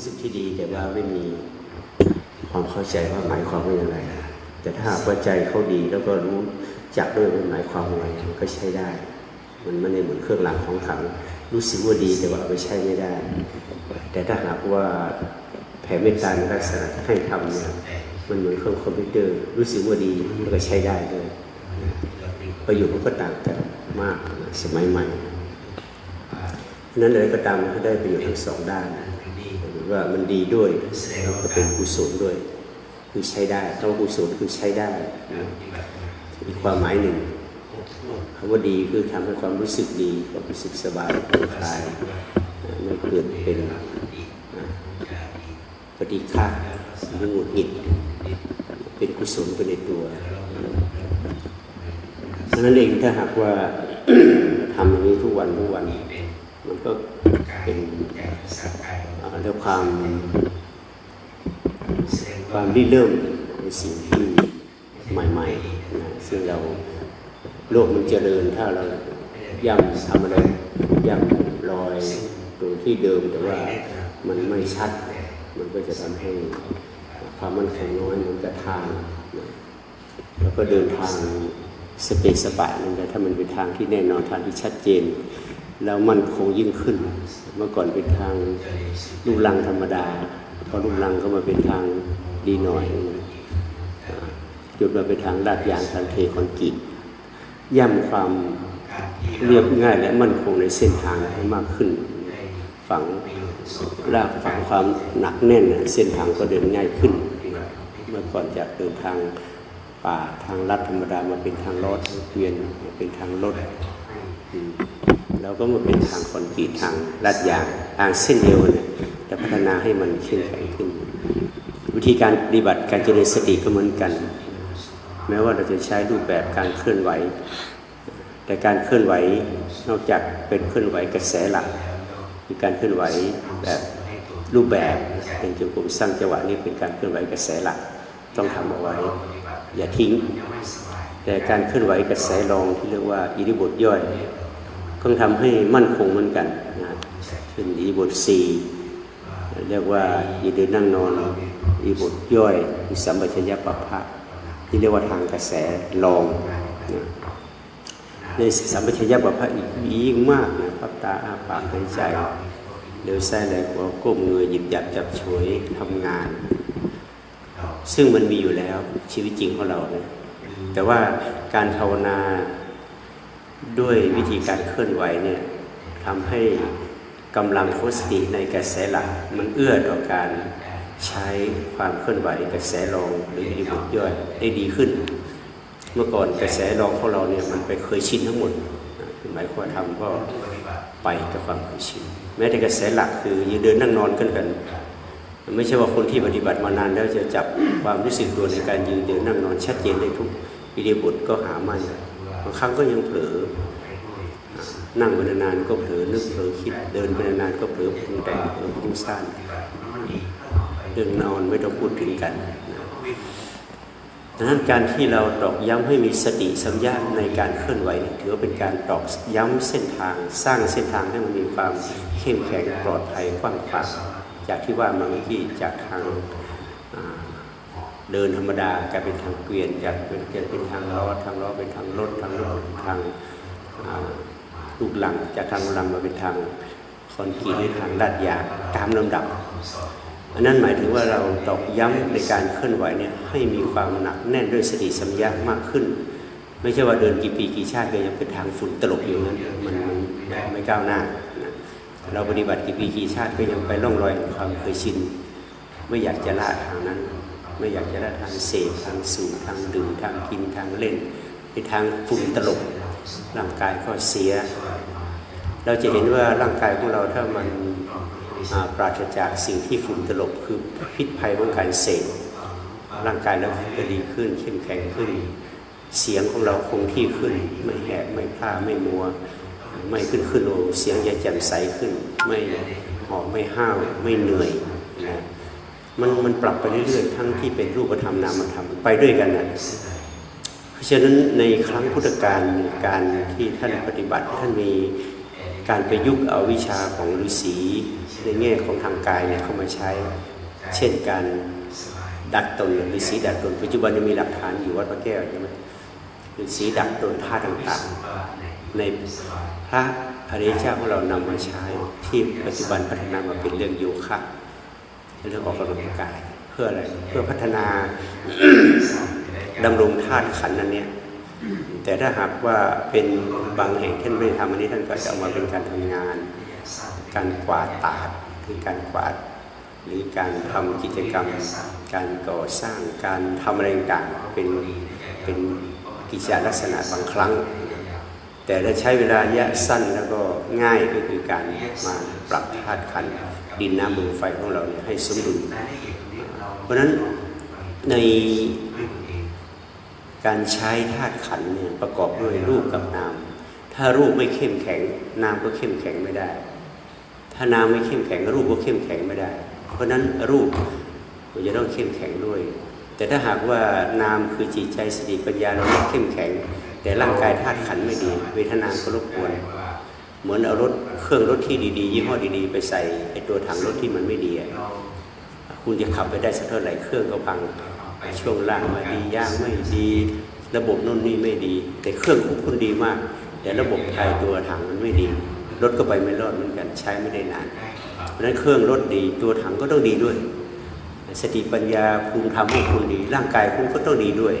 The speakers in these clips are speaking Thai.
ู้สึกที่ดีแต่ว่าไม่มีความเข้าใจว่าหมายความว่าอย่างไร แต่ถ้าหากว่าใจเขาดีแล้วก็รู้จักด้วยว่าหมายความว่าอะไรมันก็ใช้ได้ มันไม่ได้เหมือนเครื่องรางของขลังรู้สึกว่าดีแต่ว่าเอาไปใช้ไม่ได้ แต่ถ้าหากว่าแผ่เมตตาในลักษณะให้ทำเนี่ยมันเหมือนเครื่องคอมพิวเตอร์ รู้สึกว่าดีมันก็ใช้ได้เลยประโยชน์มันก็ต่างกันมากสมัยใหม่ฉะนั้นอะไรก็ตามมันก็ได้ประโยชน์ทั้งสองด้านหรือ ว่ามันดีด้วยแล้วก็เป็นกุศลด้วย คือใช้ได้คำว่ากุศลคือใช้ได้นะอีกความหมายหนึ่งคำว่าดีคือทำให้ความรู้สึกดีความรู้สึกสบายผ่อนคลายนะไม่เกิดเป็นปฏิฆาหรือหงุดหงิดเป็นกุศลไปในตัวนั้นเองถ้าหากว่าทำอย่างนี้ทุกวันทุกวัน มันก็ เป็นอ่าเรื่องความความริเริ่มในสิ่งที่ใหม่ๆนะซึ่งเราโลกมันเจริญถ้าเราย่ำทำอะไรย่ำลอยตรงที่เดิมแต่ว่ามันไม่ชัด มันก็จะทำให้ความมั่นคงน้อยมันกระทางนะแล้วก็เดินทางสเปซสปะนั่นแต่ถ้ามันเป็นทางที่แน่นอนทางที่ชัดเจน แล้วมั่นคงยิ่งขึ้น เมื่อก่อนเป็นทางลูกลังธรรมดา พอลูกลังก็มาเป็นทางดีหน่อย จุดมาเป็นทางลาดยางทางเทคอนกรีตย่ำความเรียบง่ายและมั่นคงในเส้นทางให้มากขึ้น ฝังรากฝังความหนักแน่นน่ะเส้นทางก็เดินง่ายขึ้น เมื่อก่อนจากเดินทางป่าทางลัดธรรมดามาเป็นทางลอดทางเกวียนมาเป็นทางรถ อืมแล้วก็มาเป็นทางคอนกรีตทางลาดยางทางเส้นเดียวเนี่ยจะพัฒนาให้มันเข้มแข็งขึ้น วิธีการปฏิบัติการเจริญสติก็เหมือนกัน แม้ว่าเราจะใช้รูปแบบการเคลื่อนไหว แต่การเคลื่อนไหวนอกจากเป็นเคลื่อนไหวกระแสหลักคือการเคลื่อนไหวแบบรูปแบบเป็นจงกรมสร้างจังหวะนี่เป็นการเคลื่อนไหวกระแสหลักต้องทำเอาไว้อย่าทิ้ง แต่การเคลื่อนไหวกระแสรองที่เรียกว่าอิริบทย่อย ต้องทำให้มั่นคงเหมือนกันนะเช่นอิริบทสี่เรียกว่ายืนเดินนั่งนอนอิริบทย่อยอิสัมปชัญญะปัปพะที่เรียกว่าทางกระแสรองนะในสัมปชัญญะปัปพะอีกมียิ่งมากนะพับตาอ้าปากหายใจเดี๋ยวแส้แหลกหัวก้มเงยหยิบหยับจับฉวยทำงาน ซึ่งมันมีอยู่แล้วชีวิตจริงของเราเนี่ยแต่ว่าการภาวนา ด้วยวิธีการเคลื่อนไหวเนี่ยทำให้กำลังของสติในกระแสหลักมันเอื้อต่อการใช้ความเคลื่อนไหวกระแสรองหรืออิริบทย่อยได้ดีขึ้น เมื่อก่อนกระแสรองของเราเนี่ยมันไปเคยชินทั้งหมดหมายความว่าทำก็ไปกับความเคยชินแม้แต่กระแสหลักคือยืนเดินนั่งนอนกันกัน ไม่ใช่ว่าคนที่ปฏิบัติมานานแล้วจะจับความรู้สึกตัวในการยืนเดินนั่งนอนชัดเจนได้ทุกอิริยาบถก็หาไม่ บางครั้งก็ยังเผลอ นั่งไปนานๆก็เผลอนึกเผลอคิดเดินไปนานๆก็เผลอปรุงแต่งเผลอปรุงซ่านเรื่องนอนไม่ต้องพูดถึงกันดังนั้นการที่เราตอกย้ำให้มีสติสัมยาในการเคลื่อนไหวถือว่าเป็นการตอกย้ำเส้นทาง สร้างเส้นทางให้มันมีความเข้มแข็งปลอดภัยกว้างขวางจากที่ว่ามาเมื่อกี้จากทางอ่า เดินธรรมดากลายเป็นทางเกวียนจากเป็นเกวียนเป็นทางล้อทางล้อเป็นทางรถทางรถเป็นทางลูกหลังจากทางลูกหลังมาเป็นทางคอนกรีตหรือทางลาดยางตามลำดับอันนั้นหมายถึงว่าเราตอกย้ำในการเคลื่อนไหวเนี่ยให้มีความหนักแน่นด้วยสติสัมยามากขึ้น ไม่ใช่ว่าเดินกี่ปีกี่ชาติก็ยังเป็นทางฝุ่นตลบอยู่นั้นมันไม่ก้าวหน้า เราปฏิบัติกี่ปีกี่ชาติก็ยังไปร่องรอยความเคยชินไม่อยากจะละทางนั้น ไม่อยากจะละทางเสพทางสูบทางดื่มทางกินทางเล่นในทางฝุ่นตลบร่างกายก็เสีย เราจะเห็นว่าร่างกายของเราถ้ามันปราศจากสิ่งที่ฝุ่นตลบคือพิษภัยของการเสพร่างกายเราก็ดีขึ้นเข้มแข็งขึ้น เสียงของเราคงที่ขึ้น ไม่แหบไม่พลาไม่มัว ไม่ขึ้นขึ้นโอเสียงจะแจ่มใสขึ้น ไม่หอบไม่ห้าวไม่เหนื่อยนะ มันมันปรับไปเรื่อยๆทั้งที่เป็นรูปธรรมนามธรรมไปด้วยกันนะเพราะฉะนั้นในครั้งพุทธกาลการที่ท่านปฏิบัติท่านมีการประยุกต์เอาวิชาของฤาษีในแง่ของทางกายเนี่ยเข้ามาใช้ เช่นการดัดตนหรือสีดัดตนปัจจุบันยังมีหลักฐานอยู่วัดพระแก้วใช่ไหมหรือสีดัดตนท่าต่างๆ ในพระอริยเจ้าของเรานำมาใช้ที่ปัจจุบันพัฒนามาเป็นเรื่องโยคะ เรื่องออกกำลังกายเพื่ออะไรเพื่อพัฒนาดำรงธาตุขันธ์นั้นเนี่ยแต่ถ้าหากว่าเป็นบางแห่งท่านไม่ได้ทำอันนี้ท่านก็จะเอามาเป็นการทำงาน การกวาดตาดคือการกวาด หรือการทำกิจกรรม การก่อสร้างการทำอะไรต่างๆเป็นเป็นกิจลักษณะบางครั้ง แต่ถ้าใช้เวลาระยะสั้นแล้วก็ง่ายก็คือการมาปรับธาตุขันดินน้ำลมไฟของเราเนี่ยให้สมดุล เพราะฉะนั้นในการใช้ธาตุขันเนี่ยประกอบด้วยรูปกับนาม ถ้ารูปไม่เข้มแข็ง นามก็เข้มแข็งไม่ได้ ถ้านามไม่เข้มแข็ง รูปก็เข้มแข็งไม่ได้ เพราะฉะนั้นรูปมันจะต้องเข้มแข็งด้วย แต่ถ้าหากว่านามคือจิตใจสติปัญญาเราไม่เข้มแข็ง แต่ร่างกายธาตุขันไม่ดี เวทนาก็รบกวน เหมือนเอารถเครื่องรถที่ดีๆ ยี่ห้อดีๆ ไปใส่ไอตัวถังรถที่มันไม่ดีคุณจะขับไปได้สักเท่าไหร่เครื่องก็พังช่วงล่างไม่ดีย่างไม่ดี ระบบนู่นนี่ไม่ดี แต่เครื่องของคุณดีมาก แต่ระบบภายตัวถังมันไม่ดีรถก็ไปไม่รอดเหมือนกันใช้ไม่ได้นานเพราะฉะนั้นเครื่องรถดีตัวถังก็ต้องดีด้วย สติปัญญาภูมิธรรมของคุณดี ร่างกายคุณก็ต้องดีด้วย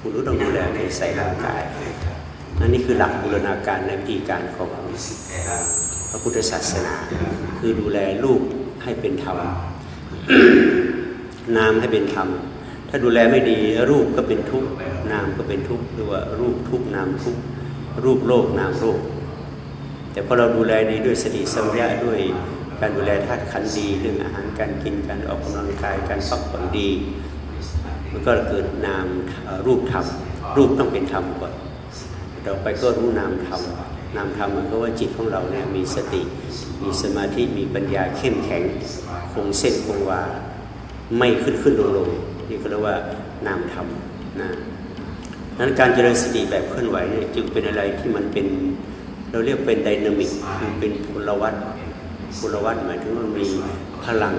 คุณก็ต้องดูแลในใส่ร่างกาย นั่นนี่คือหลักบูรณาการในวิธีการของพระพุทธศาสนา คือดูแลลูกให้เป็นธรรมนามให้เป็นธรรม ถ้าดูแลไม่ดีรูปก็เป็นทุกข์นามก็เป็นทุกข์หรือว่ารูปทุกข์นามทุกข์รูปโลกนามโลกแต่พอเราดูแลดีด้วยสติสัมปชัญญะด้วยการดูแลธาตุขันดีเรื่องอาหารการกินการออกกำลังกายการพักผ่อนดี มันก็เกิดนามรูปธรรมรูปต้องเป็นธรรมก่อน ต่อไปก็รู้นามธรรมนามธรรมมันก็ว่าจิตของเราเนี่ยมีสติ มีสมาธิมีปัญญาเข้มแข็งคงเส้นคงวาไม่ขึ้นขึ้นลงลงนี่ก็เรียกว่านามธรรมนะนั้นการเจริญสติแบบเคลื่อนไหวเนี่ยจึงเป็นอะไรที่มันเป็นเราเรียกเป็นไดนามิกคือเป็นพลวัตพลวัตหมายถึงว่ามันมีพลัง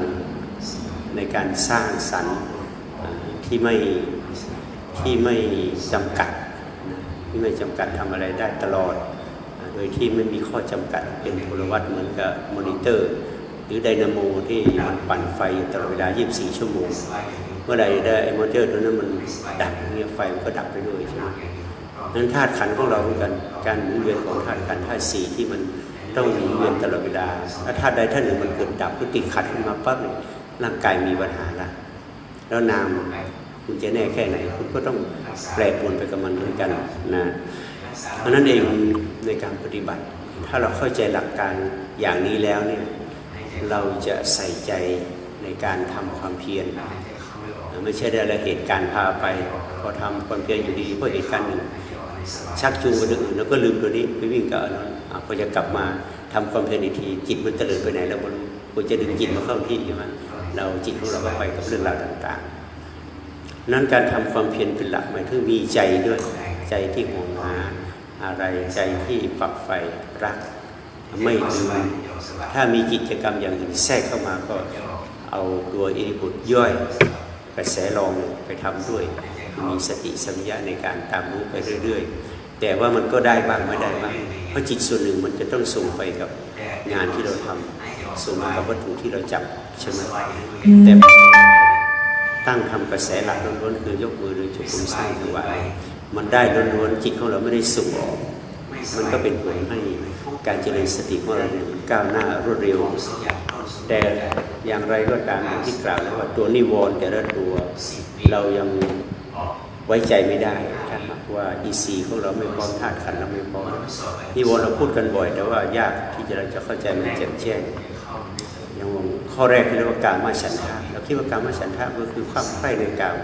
ในการสร้างสรรค์ที่ไม่ที่ไม่จำกัด ที่ไม่จำกัดทำอะไรได้ตลอด โดยที่ไม่มีข้อจำกัดเป็นพลวัตเหมือนกับมอนิเตอร์ หรือไดนาโมที่มันปั่นไฟตลอดเวลา 24 ชั่วโมง เมื่อใดได้ไอ้มอนิเตอร์ตัวนั้นมันดับเนี่ยไฟมันก็ดับไปด้วยใช่ไหมนั้นธาตุขันของเราเหมือนกันการหมุนเวียนของธาตุขันธาตุสี่ที่มันต้องหมุนเวียนตลอดเวลาถ้าธาตุใดธาตุหนึ่งมันเกิดดับหรือติดขัดขึ้นมาปั๊บเนี่ยร่างกายมีปัญหาละแล้วนาม คุณจะแน่แค่ไหน คุณก็ต้องแปรปรวนไปกับมันเหมือนกันนะเพราะนั้นเองในการปฏิบัติ ถ้าเราเข้าใจหลักการอย่างนี้แล้วเนี่ยเราจะใส่ใจในการทำความเพียรไม่ใช่ได้อะเหตุการณ์พาไป พอทำความเพียรอยู่ดีเพราะเหตุการณ์หนึ่งชักจูงไปถึงอื่นแล้วก็ลืมตัวนี้ไปวิ่งกับอันนั้นพอจะกลับมาทำความเพียรอีกทีจิตมันเตลิดไปไหนเราก็รู้ควรจะดึงจิตมาเข้าที่ใช่ไหมเราจิตของเราก็ไปกับเรื่องราวต่างๆ นั้นการทำความเพียรเป็นหลักหมายถึงมีใจด้วยใจที่ห่วงหาอะไรใจที่ฝักใฝ่รัก ไม่ลืมถ้ามีกิจกรรมอย่างอื่นแทรกเข้ามาก็เอาตัวอิริบุตรย่อยกระแสลองไปทำด้วย มีสติสัมยาในการตามรู้ไปเรื่อย ๆ แต่ว่ามันก็ได้บ้างไม่ได้บ้างเพราะจิตส่วนหนึ่งมันจะต้องส่งไปกับงานที่เราทำส่งไปกับวัตถุที่เราจับใช่ไหมแต่ ตั้งทำกระแสหลักล้วนๆคือยกมือหรือจุกุมสร้างจังหวมันได้ล้วนๆจิตของเราไม่ได้ส่งออก มันก็เป็นผลให้การเจริญสติของเราเนี่ยมันก้าวหน้ารวดเร็ว แต่อย่างไรก็ตามอย่างที่กล่าวแล้วว่าตัวนิวรณ์แต่ละตัวเรายังไว้ใจไม่ได้ถ้าหากว่าอีซีของเราไม่พร้อมธาตุขันเราไม่พร้อมนิวรณ์เราพูดกันบ่อย แต่ว่ายากที่จะเราจะเข้าใจมันแจ่มแจ้งอย่าง ข้อแรกที่เรียกว่าการมาฉันทะเราคิดว่าการมาฉันทะก็คือความใคร่ในกาม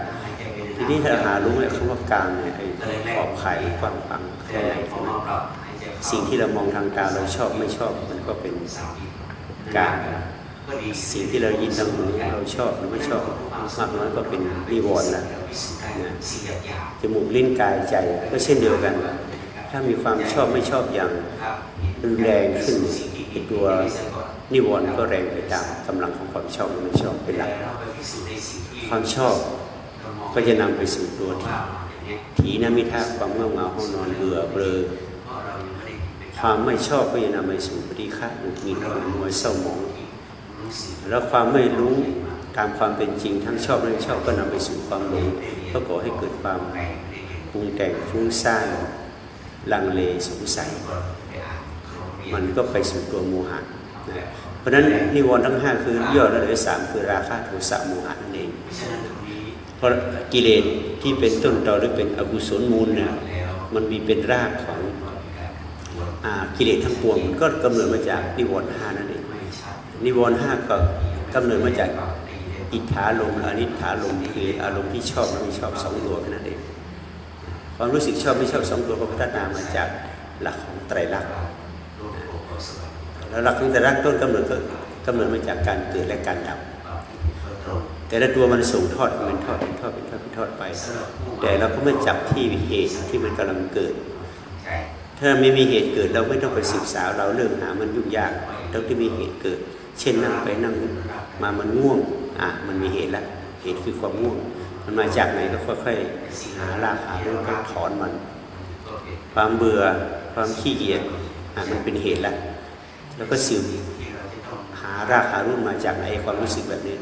ทีนี้ถ้าหารู้ไอ้คำว่ากามเนี่ยไอ้ขอบไข่ายมันกว้างขวางแค่ไหนสิ่งที่เรามองทางตาเราชอบไม่ชอบมันก็เป็นกามสิ่งที่เรายินทางหูเราชอบหรือไม่ชอบมากน้อยก็เป็นนิวรณ์นะนะจมูกลิ้นกายใจก็เช่นเดียวกัน ถ้ามีความชอบไม่ชอบอย่างรุนแรงขึ้นตัว นิวรณ์ก็แรงไปตามกำลังของความชอบไม่ชอบเป็นหลักความชอบก็จะนำไปสู่ตัวที่ถีนมิทะความเมื่อเมาห้องนอนเบื่อเบลอความไม่ชอบก็จะนำไปสู่ปฏิฆะหงุดหงิดขุ่นมัวเศร้าหมอง แล้วความไม่รู้ตามความเป็นจริงทั้งชอบและไม่ชอบก็นำไปสู่ความหลงก็ก่อให้เกิดความปรุงแต่งฟุ้งซ่านลังเลสงสัย มันก็ไปสู่ตัวโมหะ เพราะฉะนั้นนิวรณ์ทั้งห้าคือย่อแล้วเหลือสามคือราคะโทสะโมหะนั่นเองเพราะกิเลสที่เป็นต้นตอหรือเป็นอกุศลมูลนี่ยมันมีเป็นรากของกิเลสทั้งปวงมันก็กำเนิดมาจากนิวรณ์ห้านั่นเองนิวรณ์ห้าก็กำเนิดมาจากอิทธาลมอนิถาลมคืออารมณ์ที่ชอบและไม่ชอบสองตัวแค่นั้นเองความรู้สึกชอบไม่ชอบสองตัวก็พัฒนามาจากหลักของไตรลักษณ์ แล้วหลักของแต่ละต้นกำเนิดก็กำเนิดมาจากการเกิดและการดับ แต่ละตัวมันส่งทอดเป็นทอดเป็นทอดเป็นทอดเป็นทอดไป แต่เราก็ไม่จับที่เหตุที่มันกำลังเกิด ถ้าไม่มีเหตุเกิดเราไม่ต้องไปศึกษาเราเริ่มหามันยุ่งยากเราที่มีเหตุเกิด เช่นนั่งไปนั่งมามันง่วงอะมันมีเหตุแล้วเหตุคือความง่วง มันมาจากไหนก็ค่อยๆหารากหาเรื่องก็ถอนมัน ความเบื่อความขี้เกียจอะมันเป็นเหตุแล้ว แล้วก็สืบหารากหารุ่นมาจากไหนความรู้สึกแบบนี้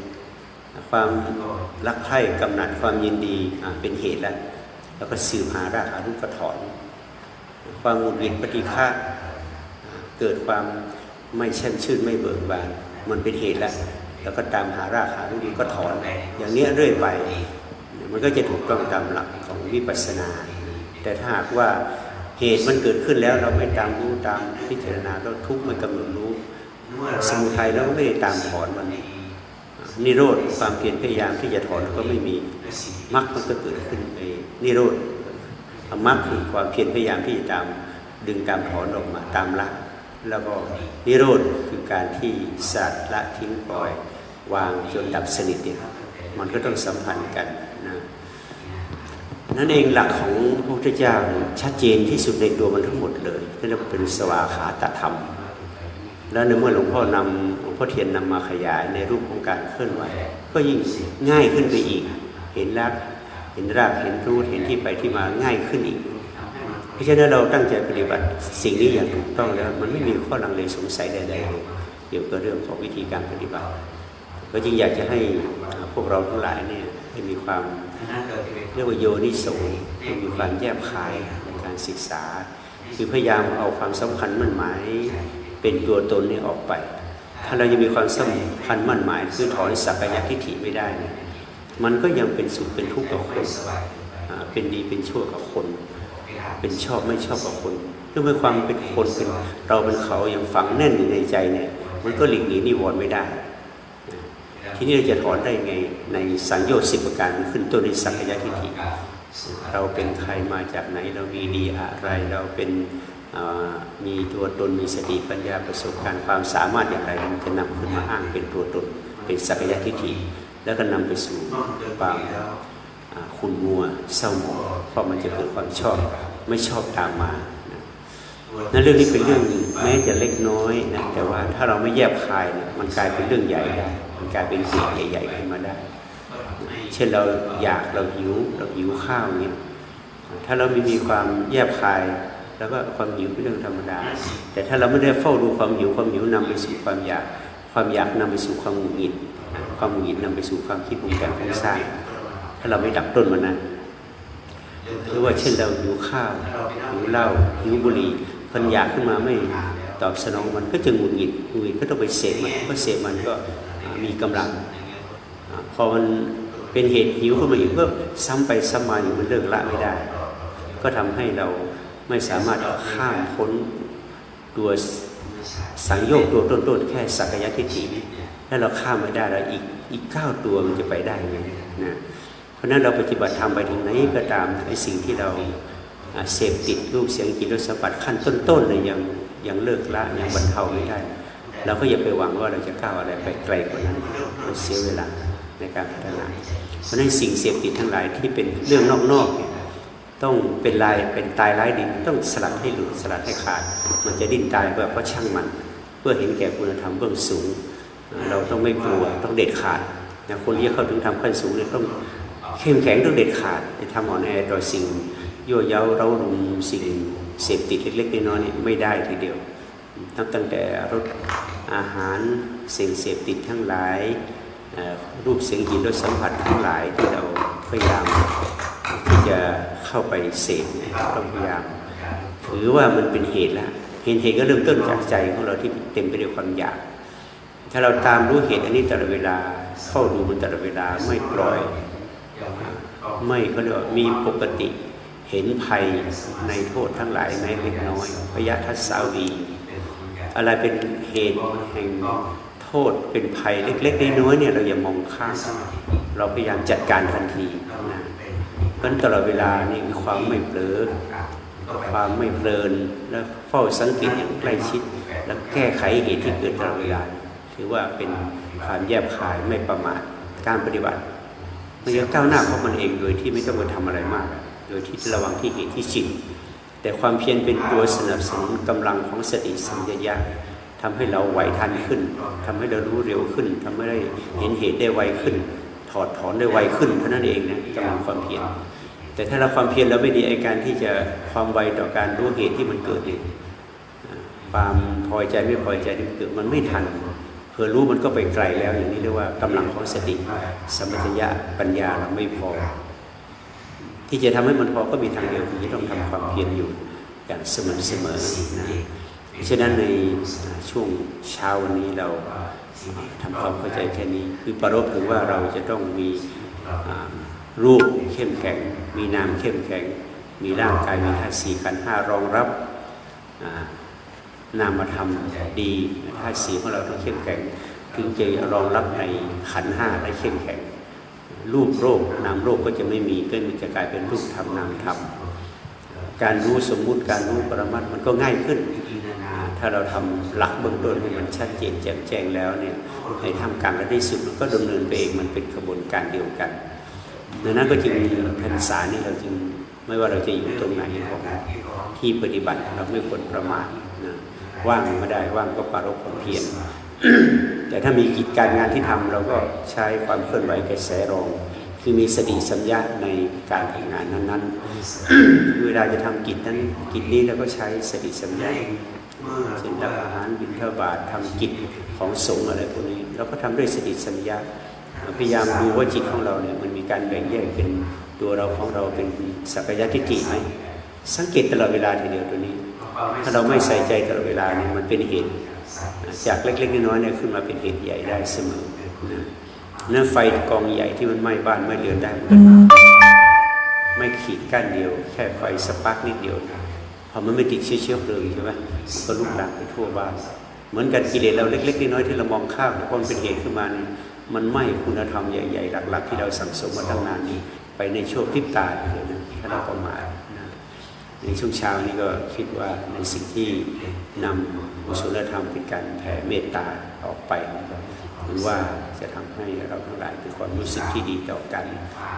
ความรักใคร่กำหนัดความยินดีเป็นเหตุแล้วแล้วก็สืบหารากหารุ่นก็ถอน ความหงุดหงิดปฏิฆะอะเกิดความไม่แช่มชื่นไม่เบิกบาน มันเป็นเหตุแล้วแล้วก็ตามหารากหารุ่นก็ถอน อย่างนี้เรื่อยไปมันก็จะถูกต้องตามหลักของวิปัสสนา แต่ถ้าหากว่า เหตุมันเกิดขึ้นแล้วเราไม่ตามรู้ตามพิจารณาแล้วทุกข์ไม่กำหนดรู้ สมุทัยเราก็ไม่ได้ตามถอนมันนิโรธความเพียรพยายามที่จะถอนก็ไม่มีมรรคมันก็เกิดขึ้นในนิโรธมรรคคือความเพียรพยายามที่จะตามดึงตามถอนออกมาตามละแล้วก็นิโรธคือการที่สัตว์ละทิ้งปล่อย วางจนดับสนิทเนี่ยมันก็ต้องสัมพันธ์กัน นั่นเองหลักของพระพุทธเจ้าชัดเจนที่สุดในตัวมันทั้งหมดเลยที่เรียกว่าเป็นสวาขาตธรรม แล้วในเมื่อหลวงพ่อนำหลวงพ่อเทียนนำมาขยายในรูปของการเคลื่อนไหว ก็ยิ่งง่ายขึ้นไปอีก เห็นรากเห็นรากเห็นรูทเห็นที่ไปที่มาง่ายขึ้นอีก เพราะฉะนั้นเราตั้งใจปฏิบัติสิ่งนี้อย่างถูกต้องแล้ว มันไม่มีข้อลังเลสงสัยใดๆเลยเกี่ยวกับเรื่องของวิธีการปฏิบัติ ก็จึงอยากจะให้พวกเราทั้งหลายเนี่ย ให้มีความเรียกว่าโยนิโสให้มีความแยบคายในการศึกษา คือพยายามเอาความสำคัญมั่นหมาย เป็นตัวตนนี้ออกไป ถ้าเรายังมีความสำคัญมั่นหมายคือถอนสักกายทิฏฐิไม่ได้เนี่ยมันก็ยังเป็นสุขเป็นทุกข์กับคนเป็นดีเป็นชั่วกับคน เป็นชอบไม่ชอบกับคนเรื่อความเป็นคนเป็นเราเป็นเขายังฝังแน่นอยู่ในใจเนี่ยมันก็หลีกหนีนิวรณ์ไม่ได้ ทีนี้เราจะถอนได้ไงในสังโยชน์สิบประการมันขึ้นต้นในสักยะทิฏฐิเราเป็นใครมาจากไหนเรามีดีอะไร เราเป็นอ่ามีตัวตนมีสติปัญญาประสบการณ์ความสามารถอย่างไรมันจะนำขึ้นมาอ้างเป็นตัวตน เป็นสักยะทิฏฐิแล้วก็นำไปสู่ความอ่าคุณมัวเศร้าหมองเพราะมันจะเกิดความชอบไม่ชอบตามมานะนั่นเรื่องนี้เป็นเรื่องแม้จะเล็กน้อยนะแต่ว่าถ้าเราไม่แยบคายเนี่ยมันกลายเป็นเรื่องใหญ่ได้ มันกลายเป็นเหตุใหญ่ๆขึ้นมาได้ เช่นเราอยากเราหิวเราหิวข้าวเนี่ยถ้าเราไม่มีความแยบคาย แล้วก็ความหิวเป็นเรื่องธรรมดา แต่ถ้าเราไม่ได้เฝ้าดูความหิวความหิวนำไปสู่ความอยาก ความอยากนำไปสู่ความหงุดหงิด ความหงุดหงิดนำไปสู่ความคิดปรุงแต่งฟุ้งซ่านถ้าเราไม่ดับต้นมันนั้นหรือว่าเช่นเราหิวข้าวหิวเหล้าหิวบุหรี่มันอยากขึ้นมาไม่ตอบสนองมันก็จะหงุดหงิดหงุดหงิดก็ต้องไปเสพมันก็เสพมันก็ มีกำลัง พอมันเป็นเหตุหิวขึ้นมาอีกก็ซ้ำไปซ้ำมาอยู่มันเลิกละไม่ได้ ก็ทำให้เราไม่สามารถข้ามพ้นตัวสังโยชน์ตัวต้นๆแค่สักยะทิฏฐิถ้าเราข้ามไม่ได้แล้วอีกอีกเก้าตัวมันจะไปได้ไงนะเพราะฉะนั้นเราปฏิบัติธรรมไปถึงไหนก็ตามไอ้สิ่งที่เราอ่าเสพติดรูปเสียงกลิ่นรสสัมผัสขั้นต้นๆเลยยังยังเลิกละยังบรรเทาไม่ได้ เราก็อย่าไปหวังว่าเราจะก้าวอะไรไปไกลกว่านั้นมันเสียเวลาในการพัฒนาเพราะฉะนั้นสิ่งเสพติดทั้งหลายที่เป็นเรื่องนอกๆเนี่ยต้องเป็นลายเป็นตายร้ายดินต้องสลัดให้หลุดสลัดให้ขาด มันจะดิ้นตายแบบก็ช่างมัน เพื่อเห็นแก่คุณธรรมเบื้องสูง เราต้องไม่กลัวต้องเด็ดขาดนะคนที่จะเข้าถึงธรรมขั้นสูงเนี่ยต้องเข้มแข็งต้องเด็ดขาดจะทำอ่อนแอต่อสิ่งยั่วเย้าเรารุมสิ่งเสพติดเล็กๆน้อยๆนี่ไม่ได้ทีเดียวตั้งตั้งแต่รส อาหารสิ่งเสพติดทั้งหลายรูปเสียงกลิ่นรสสัมผัสทั้งหลายที่เราพยายามที่จะเข้าไปเสพเนี่ยต้องพยายามถือว่ามันเป็นเหตุล้วเหตุเหตุก็เริ่มต้นจากใจของเราที่เต็มไปด้วยความอยาก ถ้าเราตามรู้เหตุอันนี้ตลอดเวลาเข้าดูมันตลอดเวลาไม่ปล่อย ไม่เขาเรียกว่ามีปกติเห็นภัยในโทษทั้งหลายแม้เล็กน้อยพยะทัศสาวี อะไรเป็นเหตุแห่งโทษเป็นภัยเล็กๆน้อยๆเนี่ยเราอย่ามองข้ามเราพยายามจัดการทันทีนะเพราะตลอดเวลานี่คือความไม่เผลอความไม่เพลินและเฝ้าสังเกตอย่างใกล้ชิด และแก้ไขเหตุที่เกิดตลอดเวลาถือว่าเป็นความแยบคายไม่ประมาทการปฏิบัติมันจะก้าวหน้าของมันเองโดยที่ไม่ต้องไปทำอะไรมาก โดยที่ระวังที่เหตุที่จริง แต่ความเพียรเป็นตัวสนับสนุนกำลังของสติสัมปชัญญะทำให้เราไหวทันขึ้นทำให้เรารู้เร็วขึ้นทำให้ได้เห็นเหตุได้ไวขึ้น ถอดถอนได้ไวขึ้นเท่านั้นเองนะกำลังความเพียรแต่ถ้าเราความเพียรเราไม่ดีไอการที่จะความไวต่อการรู้เหตุที่มันเกิดเนี่ยความพอใจไม่พอใจที่มันเกิดมันไม่ทันเพื่อรู้มันก็ไปไกลแล้วอย่างนี้เรียกว่ากำลังของสติ สมปชัญญะปัญญาเราไม่พอ ที่จะทำให้มันพอก็มีทางเดียวคือต้องทำความเพียรอยู่อย่างสม่ำเสมอนะเพราะฉะนั้นในช่วงเช้าวันนี้เราทำความเข้าใจแค่นี้ คือประรบถึงว่าเราจะต้องมีรูปเข้มแข็ง มีนามเข้มแข็ง มีร่างกายมีธาตุสี่ขันห้ารองรับอ่านามธรรมดีธาตุสีของเราต้องเข้มแข็ง ถึงจะรองรับในขันห้าได้เข้มแข็ง รูปโรคนามโรคก็จะไม่มีก็มันจะกลายเป็นรูปธรรมนามธรรมการรู้สมมุติการรู้ปรมัตมันก็ง่ายขึ้น ถ้าเราทำหลักเบื้องต้นให้มันชัดเจนแจ่มแจ้งแล้วเนี่ยในท่ามกลางและที่สุดมันก็ดำเนินไปเองมันเป็นกระบวนการเดียวกันดังนั้นก็จึงพรรษานี่เราจึงไม่ว่าเราจะอยู่ตรงไหนของที่ปฏิบัติเราไม่ควรประมาทนะว่างไม่ได้ว่างก็ปรารบความเพียร แต่ถ้ามีกิจการงานที่ทำเราก็ใช้ความเคลื่อนไหวกระแสรอง คือมีสติสัมยาในการทำงานนั้นๆเวลาจะทำกิจนั้นกิจนี้เราก็ใช้สติสัมยาเช่นรับอาหารบิณฑบาตทำกิจของสงฆ์อะไรพวกนี้เราก็ทำด้วยสติสัมยาพยายามดูว่าจิตของเราเนี่ยมันมีการแบ่งแยกเป็นตัวเราของเราเป็นสักยะทิฏฐิไหมสังเกตตลอดเวลาทีเดียวตัวนี้ ถ้าเราไม่ใส่ใจตลอดเวลาเนี่ยมันเป็นเหตุ จากเล็ก ๆ น้อยๆเนี่ยขึ้นมาเป็นเหตุใหญ่ได้เสมอนะนั่นไฟกองใหญ่ที่มันไหม้บ้านไหม้เรือนได้มันก็ไม่ขีดกั้นเดียว แค่ไฟสปาร์กนิดเดียวพอมันไม่ติดเชื้อเชื้อเพลิงใช่ไหมมันก็ลุกลามไปทั่วบ้าน เหมือนกันกิเลสเราเล็กๆน้อยๆที่เรามองข้ามพอมันเป็นเหตุขึ้นมาเนี่ยมันไหม้คุณธรรมใหญ่ๆหลัก ๆ ที่เราสั่งสมมาตั้งนานนี้ ไปในช่วงพริบตาเดียวนะถ้าเราประมาทนะในช่วงเช้านี้ก็คิดว่าในสิ่งที่นำ กุศลธรรมเป็นการแผ่เมตตาออกไปหรือว่าจะทำให้เราทั้งหลายมีความรู้สึกที่ดีต่อกัน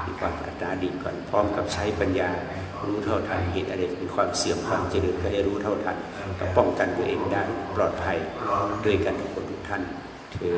มีความปรารถนาดีก่อนพร้อมกับใช้ปัญญารู้เท่าทันเหตุอะไรเป็นความเสื่อมความเจริญก็ให้รู้เท่าทันก็ป้องกันตัวเองได้ปลอดภัยด้วยกันทุกคนทุกท่านเธอ